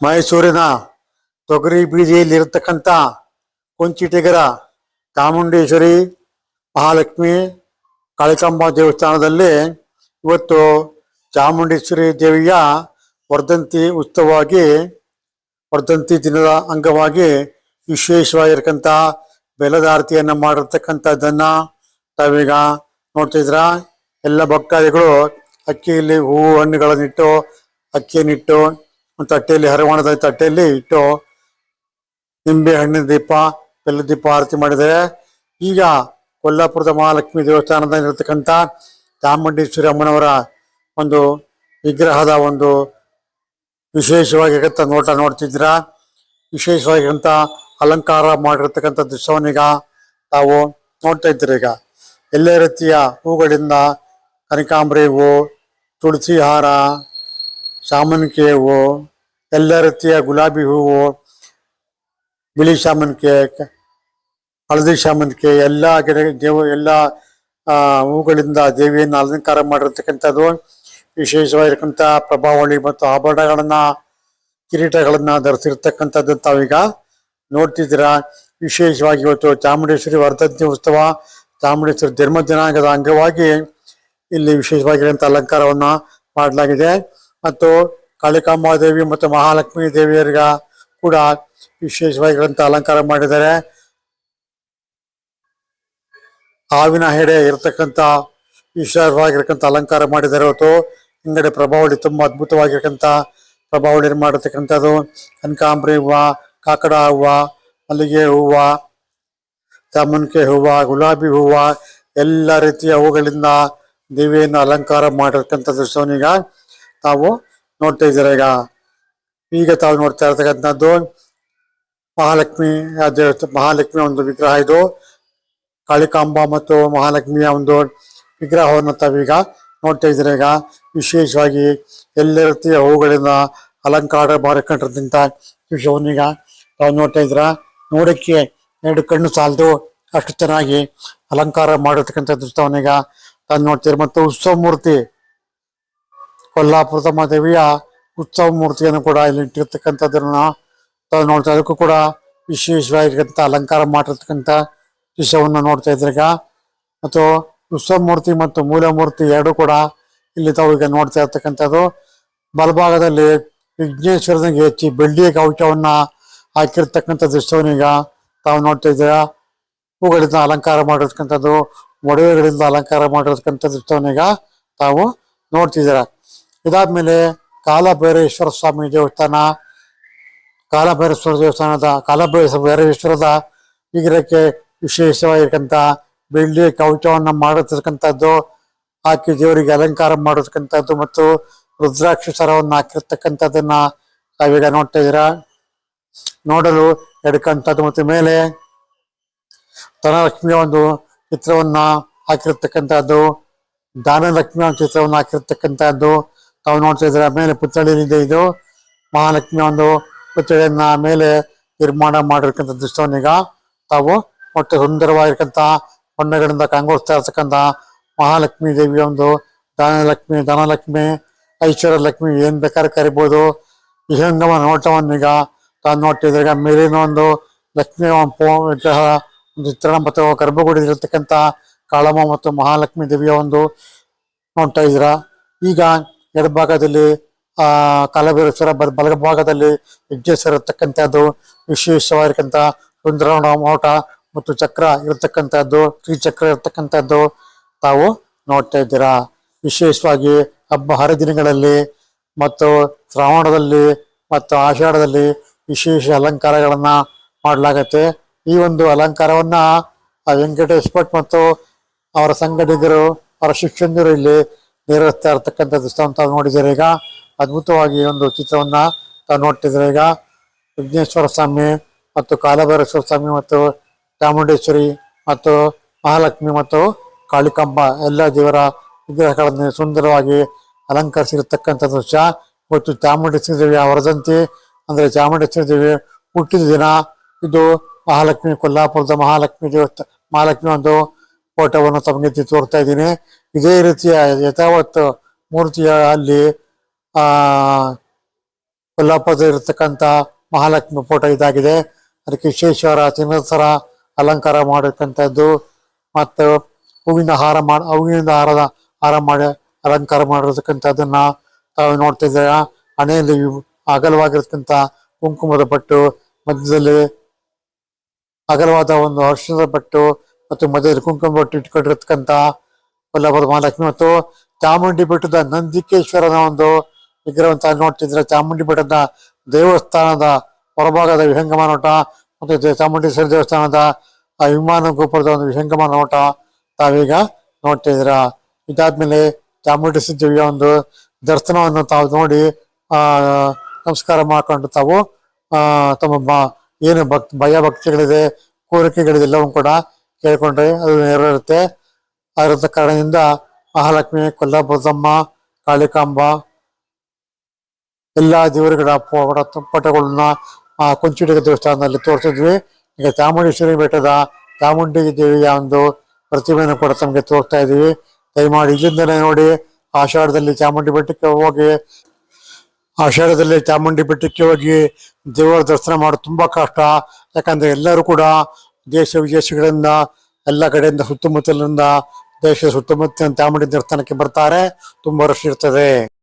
ಮೈಸೂರಿನ ತೊಗರಿ ಬೀದಿಯಲ್ಲಿರತಕ್ಕಂಥ ಕೊಂಚಿಟಿಗರ ಚಾಮುಂಡೇಶ್ವರಿ, ಮಹಾಲಕ್ಷ್ಮಿ, ಕಾಳಿಕಾಂಬ ದೇವಸ್ಥಾನದಲ್ಲಿ ಇವತ್ತು ಚಾಮುಂಡೇಶ್ವರಿ ದೇವಿಯ ವರ್ಧಂತಿ ಉತ್ಸವವಾಗಿ, ವರ್ಧಂತಿ ದಿನದ ಅಂಗವಾಗಿ ವಿಶೇಷವಾಗಿರ್ತಕ್ಕಂಥ ಬೆಲದಾರತಿಯನ್ನು ಮಾಡಿರ್ತಕ್ಕಂಥದ್ದನ್ನು ತಾವೀಗ ನೋಡ್ತಿದ್ರ ಎಲ್ಲ ಭಕ್ತಾದಿಗಳು ಅಕ್ಕಿಯಲ್ಲಿ ಹೂವು ಹಣ್ಣುಗಳನ್ನಿಟ್ಟು, ಅಕ್ಕಿಯನ್ನಿಟ್ಟು ತಟ್ಟೆಯಲ್ಲಿ, ಹರವಾಣದ ತಟ್ಟೆಯಲ್ಲಿ ಇಟ್ಟು ನಿಂಬೆ ಹಣ್ಣಿನ ದೀಪ, ಬೆಲ್ಲ ದೀಪ ಆರತಿ ಮಾಡಿದರೆ ಈಗ ಕೊಲ್ಲಾಪುರದ ಮಹಾಲಕ್ಷ್ಮಿ ದೇವಸ್ಥಾನದಲ್ಲಿರ್ತಕ್ಕಂಥ ಚಾಮುಂಡೇಶ್ವರಿ ಅಮ್ಮನವರ ಒಂದು ವಿಗ್ರಹದ ಒಂದು ವಿಶೇಷವಾಗಿರತ್ತ ನೋಟ ನೋಡ್ತಿದ್ದೀರ. ವಿಶೇಷವಾಗಿರಂತ ಅಲಂಕಾರ ಮಾಡಿರ್ತಕ್ಕಂಥ ದೃಶ್ಯವನ್ನೀಗ ತಾವು ನೋಡ್ತಾ ಇದ್ದೀರಿ. ಈಗ ಎಲ್ಲ ರೀತಿಯ ಹೂಗಳಿಂದ ಕನಕಾಂಬರಿ ಹೂವು ತುಳಸಿ ಹಾರ ಶಾಮಂತಿಗೆ ಹೂವು, ಎಲ್ಲ ರೀತಿಯ ಗುಲಾಬಿ ಹೂವು, ಬಿಳಿ ಶಾಮಂತಿಗೆ ಹಳದಿ ಶಾಮಂತಿಗೆ ಎಲ್ಲ ಗಿಡ, ದೇವ, ಎಲ್ಲ ಹೂಗಳಿಂದ ದೇವಿಯನ್ನು ಅಲಂಕಾರ ಮಾಡಿರ್ತಕ್ಕಂಥದ್ದು, ವಿಶೇಷವಾಗಿರ್ತಕ್ಕಂಥ ಪ್ರಭಾವಳಿ ಮತ್ತು ಆಭರಣಗಳನ್ನ, ಕಿರೀಟಗಳನ್ನ ಧರಿಸಿರ್ತಕ್ಕಂಥದ್ದು ತಾವೀಗ ನೋಡ್ತಿದ್ದೀರಾ. ವಿಶೇಷವಾಗಿ ಇವತ್ತು ಚಾಮುಂಡೇಶ್ವರಿ ವರ್ಧಂತಿ ಉತ್ಸವ, ಚಾಮುಂಡೇಶ್ವರಿ ಧರ್ಮ ದಿನಾಂಗದ ಅಂಗವಾಗಿ ಇಲ್ಲಿ ವಿಶೇಷವಾಗಿರುವಂಥ ಅಲಂಕಾರವನ್ನ ಮಾಡಲಾಗಿದೆ. ಮತ್ತು ಕಾಳಿಕಾಂಬಾದೇವಿ ಮತ್ತು ಮಹಾಲಕ್ಷ್ಮಿ ದೇವಿಯರಿಗ ಕೂಡ ವಿಶೇಷವಾಗಿರಂತ ಅಲಂಕಾರ ಮಾಡಿದ್ದಾರೆ. ಹಾವಿನ ಹೆಡೆ ಇರತಕ್ಕಂತ ವಿಶೇಷವಾಗಿರ್ತಕ್ಕಂಥ ಅಲಂಕಾರ ಮಾಡಿದ್ದಾರೆ ಹೊತ್ತು ಹಿಂಗಡೆ ಪ್ರಭಾವಳಿ ತುಂಬಾ ಅದ್ಭುತವಾಗಿರ್ತಕ್ಕಂಥ ಪ್ರಭಾವಳಿ ಮಾಡಿರ್ತಕ್ಕಂಥದ್ದು ಕನಕಾಂಬರಿ ಹೂವು, ಕಾಕಡ ಹೂವ, ಮಲ್ಲಿಗೆ ಹೂವು ಚಾಮಂತಿಗೆ ಹೂವು, ಗುಲಾಬಿ ಹೂವು, ಎಲ್ಲ ರೀತಿಯ ಹೂಗಳಿಂದ ದೇವಿಯನ್ನು ಅಲಂಕಾರ ಮಾಡಿರ್ತಕ್ಕಂಥ ದೃಶ್ಯವನ್ನೀಗ ತಾವು ನೋಡ್ತಾ ಇದ್ದೀರ? ಈಗ ಈಗ ತಾವು ನೋಡ್ತಾ ಇರ್ತಕ್ಕಂಥದ್ದು ಮಹಾಲಕ್ಷ್ಮಿ ದೇವಸ್ಥಾನ ಮಹಾಲಕ್ಷ್ಮಿಯ ಮಹಾಲಕ್ಷ್ಮಿ ಒಂದು ವಿಗ್ರಹ ಇದು. ಕಾಳಿಕಾಂಬ ಮತ್ತು ಮಹಾಲಕ್ಷ್ಮಿಯ ಒಂದು ವಿಗ್ರಹವನ್ನು ತಾವೀಗ ನೋಡ್ತಾ ಇದ್ದೀರ? ಈಗ, ವಿಶೇಷವಾಗಿ ಎಲ್ಲ ರೀತಿಯ ಹೂಗಳಿಂದ ಅಲಂಕಾರ ಮಾಡಿಕೊಂಡಿರ್ತಕ್ಕಂಥ ವಿಷಯವನ್ನು ಈಗ ತಾವು ನೋಡ್ತಾ ಇದ್ದೀರಾ? ನೋಡಕ್ಕೆ ಎರಡು ಕಣ್ಣು ಸಾಲದು, ಅಷ್ಟು ಚೆನ್ನಾಗಿ ಅಲಂಕಾರ ಮಾಡಿರ್ತಕ್ಕಂಥ ದೃಶ್ಯವನ್ನೀಗ ತಾನು ನೋಡ್ತೀರಿ ಮತ್ತು ಉತ್ಸವ ಮೂರ್ತಿ ಕೊಲ್ಲಾಪುರದ ಮಾದೇವಿಯ ಉತ್ಸವ ಮೂರ್ತಿಯನ್ನು ಕೂಡ ಇಲ್ಲಿ ಇಟ್ಟಿರ್ತಕ್ಕಂಥದ್ದನ್ನ ತಾವು ನೋಡ್ತಾ ಅದಕ್ಕೂ ಕೂಡ ವಿಶೇಷವಾಗಿರ್ತಕ್ಕಂಥ ಅಲಂಕಾರ ಮಾಡಿರ್ತಕ್ಕಂಥ ದೃಶ್ಯವನ್ನು ನೋಡ್ತಾ ಇದ್ರೀಗ ಈಗ. ಮತ್ತು ಉತ್ಸವ ಮೂರ್ತಿ ಮತ್ತು ಮೂಲ ಮೂರ್ತಿ ಎರಡು ಕೂಡ ಇಲ್ಲಿ ತಾವು ಈಗ ನೋಡ್ತಾ ಇರ್ತಕ್ಕಂಥದ್ದು. ಬಲಭಾಗದಲ್ಲಿ ವಿಘ್ನೇಶ್ವರನಿಗೆ ಹೆಚ್ಚಿ ಬೆಳ್ಳಿಯ ಕವಚವನ್ನ ಹಾಕಿರ್ತಕ್ಕಂಥ ದೃಶ್ಯವನ್ನೀಗ ತಾವು ನೋಡ್ತಾ ಇದ್ದೀರಾ ಹೂಗಳಿಂದ ಅಲಂಕಾರ ಮಾಡಿರ್ತಕ್ಕಂಥದ್ದು, ಒಡವೆಗಳಿಂದ ಅಲಂಕಾರ ಮಾಡಿರ್ತಕ್ಕಂಥ ದೃಶ್ಯವನ್ನೀಗ ತಾವು ನೋಡ್ತಿದ್ದೀರಾ ಇದಾದ್ಮೇಲೆ ಕಾಲಭೈರೇಶ್ವರ ಸ್ವಾಮಿ ದೇವಸ್ಥಾನ, ಕಾಲಭೈರೇಶ್ವರ ದೇವಸ್ಥಾನದ ಕಾಲಭೈರೇಶ್ವರದ ವಿಗ್ರಹಕ್ಕೆ ವಿಶೇಷವಾಗಿರ್ತಕ್ಕಂಥ ಬೆಳ್ಳಿ ಕವಚವನ್ನು ಮಾಡಿರ್ತಕ್ಕಂಥದ್ದು, ಹಾಕಿ ದೇವರಿಗೆ ಅಲಂಕಾರ ಮಾಡಿರ್ತಕ್ಕಂಥದ್ದು ಮತ್ತು ರುದ್ರಾಕ್ಷಿ ಸರವನ್ನು ಹಾಕಿರ್ತಕ್ಕಂಥದ್ದನ್ನ ತಾವೀಗ ನೋಡ್ತಾ ಇದ್ದೀರಾ. ನೋಡಲು ಎಡ್ಕಂಥದ್ದು ಮತ್ತು ಮೇಲೆ ಧನಲಕ್ಷ್ಮಿಯ ಒಂದು ಚಿತ್ರವನ್ನ ಹಾಕಿರ್ತಕ್ಕಂಥದ್ದು, ದಾನಲಕ್ಷ್ಮಿಯ ಒಂದು ಚಿತ್ರವನ್ನು ಹಾಕಿರ್ತಕ್ಕಂಥದ್ದು ತಾವು ನೋಡ್ತಾ ಇದ್ರೆ ಮೇಲೆ ಪುತ್ಥಳಿಯಿದೆ ಇದು ಮಹಾಲಕ್ಷ್ಮಿ ಒಂದು ಪುತ್ಥಳಿಯನ್ನ ಮೇಲೆ ನಿರ್ಮಾಣ ಮಾಡಿರ್ತಕ್ಕಂಥ ದೃಶ್ಯವನ್ನೀಗ ತಾವು ಒಟ್ಟು ಸುಂದರವಾಗಿರ್ತಕ್ಕಂಥ ಬಣ್ಣಗಳಿಂದ ಕಂಗೊಳಿಸ್ತಾ ಇರ್ತಕ್ಕಂಥ ಮಹಾಲಕ್ಷ್ಮಿ ದೇವಿಯ ಒಂದು ದಾನಲಕ್ಷ್ಮಿ ಧನಲಕ್ಷ್ಮಿ ಐಶ್ವರ್ಯ ಲಕ್ಷ್ಮಿ ಏನ್ ಬೇಕಾದ್ರೆ ಕರಿಬೋದು. ವಿಹಂಗಮ ಈಗ ತಾನು ನೋಡ್ತಿದ್ರೆ ಈಗ ಮೇಲಿನ ಒಂದು ಲಕ್ಷ್ಮಿ ವಿಗ್ರಹ ಒಂದು ಚಿತ್ರಣ ಮತ್ತು ಗರ್ಭಗುಡಿ ಇರತಕ್ಕಂಥ ಕಾಳಮ್ಮ ಮತ್ತು ಮಹಾಲಕ್ಷ್ಮಿ ದೇವಿಯ ಒಂದು ನೋಡ್ತಾ ಇದ್ದೀರಾ. ಈಗ ಎಡಭಾಗದಲ್ಲಿ, ಆ ಕಾಲಭೈರೇಶ್ವರ ಬಲ ಬಲಭಾಗದಲ್ಲಿ ವಿಜ್ಞೇಶ್ವರ ಇರತಕ್ಕಂಥದ್ದು ವಿಶೇಷವಾಗಿರ್ತಕ್ಕಂಥ ಸುಂದರ ಮೋಟ ಮತ್ತು ಚಕ್ರ ಇರತಕ್ಕಂಥದ್ದು, ತ್ರಿಚಕ್ರ ಇರತಕ್ಕಂಥದ್ದು ತಾವು ನೋಡ್ತಾ ಇದ್ದೀರಾ. ವಿಶೇಷವಾಗಿ ಹಬ್ಬ ಹರಿದಿನಗಳಲ್ಲಿ ಮತ್ತು ಶ್ರಾವಣದಲ್ಲಿ ಮತ್ತು ಆಷಾಢದಲ್ಲಿ ವಿಶೇಷ ಅಲಂಕಾರಗಳನ್ನು ಮಾಡಲಾಗತ್ತೆ. ಈ ಒಂದು ಅಲಂಕಾರವನ್ನ ವೆಂಕಟೇಶ್ ಭಟ್ ಮತ್ತು ಅವರ ಸಂಘಟಿಗರು ಅವರ ಶಿಕ್ಷಣರು ಇಲ್ಲಿ ನಿರ್ವಹಿಸ್ತಾ ಇರತಕ್ಕಂಥ ದೃಶ್ಯವನ್ನು ತಾವು ನೋಡಿದ್ದೀರಿ ಈಗ? ಅದ್ಭುತವಾಗಿ ಒಂದು ಚಿತ್ರವನ್ನ ತಾವು ನೋಡ್ತಿದ್ರೆ ಈಗ? ವಿಘ್ನೇಶ್ವರ ಸ್ವಾಮಿ ಮತ್ತು ಕಾಲಭೈರೇಶ್ವರ ಸ್ವಾಮಿ ಮತ್ತು ಚಾಮುಂಡೇಶ್ವರಿ ಮತ್ತು ಮಹಾಲಕ್ಷ್ಮಿ ಮತ್ತು ಕಾಳಿಕಂಬ ಎಲ್ಲ ದೇವರ ವಿಗ್ರಹಗಳನ್ನು ಸುಂದರವಾಗಿ ಅಲಂಕರಿಸಿರತಕ್ಕಂಥ ದೃಶ್ಯ. ಮತ್ತು ಚಾಮುಂಡೇಶ್ವರಿ ದೇವಿಯ ವರದಂತಿ ಅಂದ್ರೆ ಚಾಮುಂಡೇಶ್ವರಿ ದೇವಿ ಹುಟ್ಟಿದ ದಿನ. ಇದು ಮಹಾಲಕ್ಷ್ಮಿ, ಕೊಲ್ಲಾಪುರದ ಮಹಾಲಕ್ಷ್ಮಿ ದೇವಸ್ಥಾನ ಮಹಾಲಕ್ಷ್ಮಿ ಒಂದು ಫೋಟೋವನ್ನು ತಮಗೆ ತೋರ್ತಾ ಇದ್ದೀನಿ. ಇದೇ ರೀತಿಯ ಯಥಾವತ್ ಮೂರ್ತಿಯ ಅಲ್ಲಿ, ಆ ಕೊಲ್ಲಾಪದ ಇರತಕ್ಕಂತ ಮಹಾಲಕ್ಷ್ಮಿ ಫೋಟೋ ಇದಾಗಿದೆ. ಅದಕ್ಕೆ ವಿಶೇಷವರ ತಿನ್ನಸರ ಸರ ಅಲಂಕಾರ ಮಾಡಿರ್ತಕ್ಕಂಥದ್ದು. ಮತ್ತು ಹೂವಿನ ಹಾರ ಮಾಡಿ ಹೂವಿನ ಹಾರದ ಹಾರ ಮಾಡಿ ಅಲಂಕಾರ ಮಾಡಿರ್ತಕ್ಕಂಥದ್ದನ್ನ ತಾವು ನೋಡ್ತಾ ಇದ್ದೀರಾ? ಹಣೆಯಲ್ಲಿ ಅಗಲವಾಗಿರ್ತಕ್ಕಂಥ ಕುಂಕುಮದ ಪಟ್ಟು, ಮಧ್ಯದಲ್ಲಿ ಅಗಲವಾದ ಒಂದು ಅರ್ಶನದ ಪಟ್ಟು, ಮತ್ತು ಮಧ್ಯದಲ್ಲಿ ಕುಂಕುಮ ಪಟ್ಟು ಇಟ್ಕೊಂಡಿರ್ತಕ್ಕಂಥ ಕೊಲ್ಲಾಪುರದ ಮಹಾಲಕ್ಷ್ಮಿ. ಮತ್ತು ಚಾಮುಂಡಿ ಬೆಟ್ಟದ ನಂದಿಕೇಶ್ವರನ ಒಂದು ವಿಗ್ರಹವನ್ನು ಅಂತ ನೋಡ್ತಿದ್ರೆ ಚಾಮುಂಡಿ ಬೆಟ್ಟದ ದೇವಸ್ಥಾನದ ಹೊರಭಾಗದ ವಿಹಂಗಮ ನೋಟ ಮತ್ತು ಚಾಮುಂಡೇಶ್ವರ ದೇವಸ್ಥಾನದ ವಿಮಾನ ಗೋಪುರದ ಒಂದು ವಿಹಂಗಮ ನೋಟ ತಾವೀಗ ನೋಡ್ತಿದ್ರ ಇದಾದ್ಮೇಲೆ ಚಾಮುಂಡೇಶ್ವರಿ ದೇವಿಯ ಒಂದು ದರ್ಶನವನ್ನು ತಾವು ನೋಡಿ, ಆ, ನಮಸ್ಕಾರ ಮಾಡ್ಕೊಂಡು ತಾವು, ಆ, ತಮ್ಮ ಏನು ಭಕ್ ಭಯ ಭಕ್ತಿಗಳಿದೆ ಕೋರಿಕೆಗಳಿದೆಲ್ಲವೂ ಕೂಡ ಕೇಳ್ಕೊಂಡ್ರೆ ಅದು ನೆರವೇರುತ್ತೆ. ಆಗಿರತ ಕಾರಣದಿಂದ ಮಹಾಲಕ್ಷ್ಮಿ ಕೊಲ್ಲಾಪುರದಮ್ಮ ಕಾಳಿಕಾಂಬ ಎಲ್ಲಾ ದೇವರುಗಳ ಪಟಗಳನ್ನ, ಆ ಕೊಂಚುಟಿಗ ದೇವಸ್ಥಾನದಲ್ಲಿ ತೋರಿಸಿದ್ವಿ. ಈಗ ಚಾಮುಂಡೇಶ್ವರಿ ಬೆಟ್ಟದ ಚಾಮುಂಡಿ ದೇವಿಯ ಒಂದು ಪ್ರತಿಮೆಯನ್ನು ಕೂಡ ತಮಗೆ ತೋರಿಸ್ತಾ ಇದೀವಿ. ದಯಮಾಡಿ ಇಲ್ಲಿಂದಲೇ ನೋಡಿ, ಆಷಾಢದಲ್ಲಿ ಚಾಮುಂಡಿ ಬೆಟ್ಟಕ್ಕೆ ಹೋಗಿ, ಆಷಾಢದಲ್ಲಿ ಚಾಮುಂಡಿ ಬೆಟ್ಟಕ್ಕೆ ಹೋಗಿ ದೇವರ ದರ್ಶನ ಮಾಡೋದು ತುಂಬಾ ಕಷ್ಟ. ಯಾಕಂದ್ರೆ ಎಲ್ಲರೂ ಕೂಡ ದೇಶ ವಿದೇಶಗಳಿಂದ, ಎಲ್ಲ ಕಡೆಯಿಂದ, ಸುತ್ತಮುತ್ತಲಿಂದ ದೇಶ ಸುತ್ತಮುತ್ತ ಚಾಮುಂಡಿ ದೇವಸ್ಥಾನಕ್ಕೆ ಬರ್ತಾರೆ. ತುಂಬಾ ರಶ್ ಇರ್ತದೆ.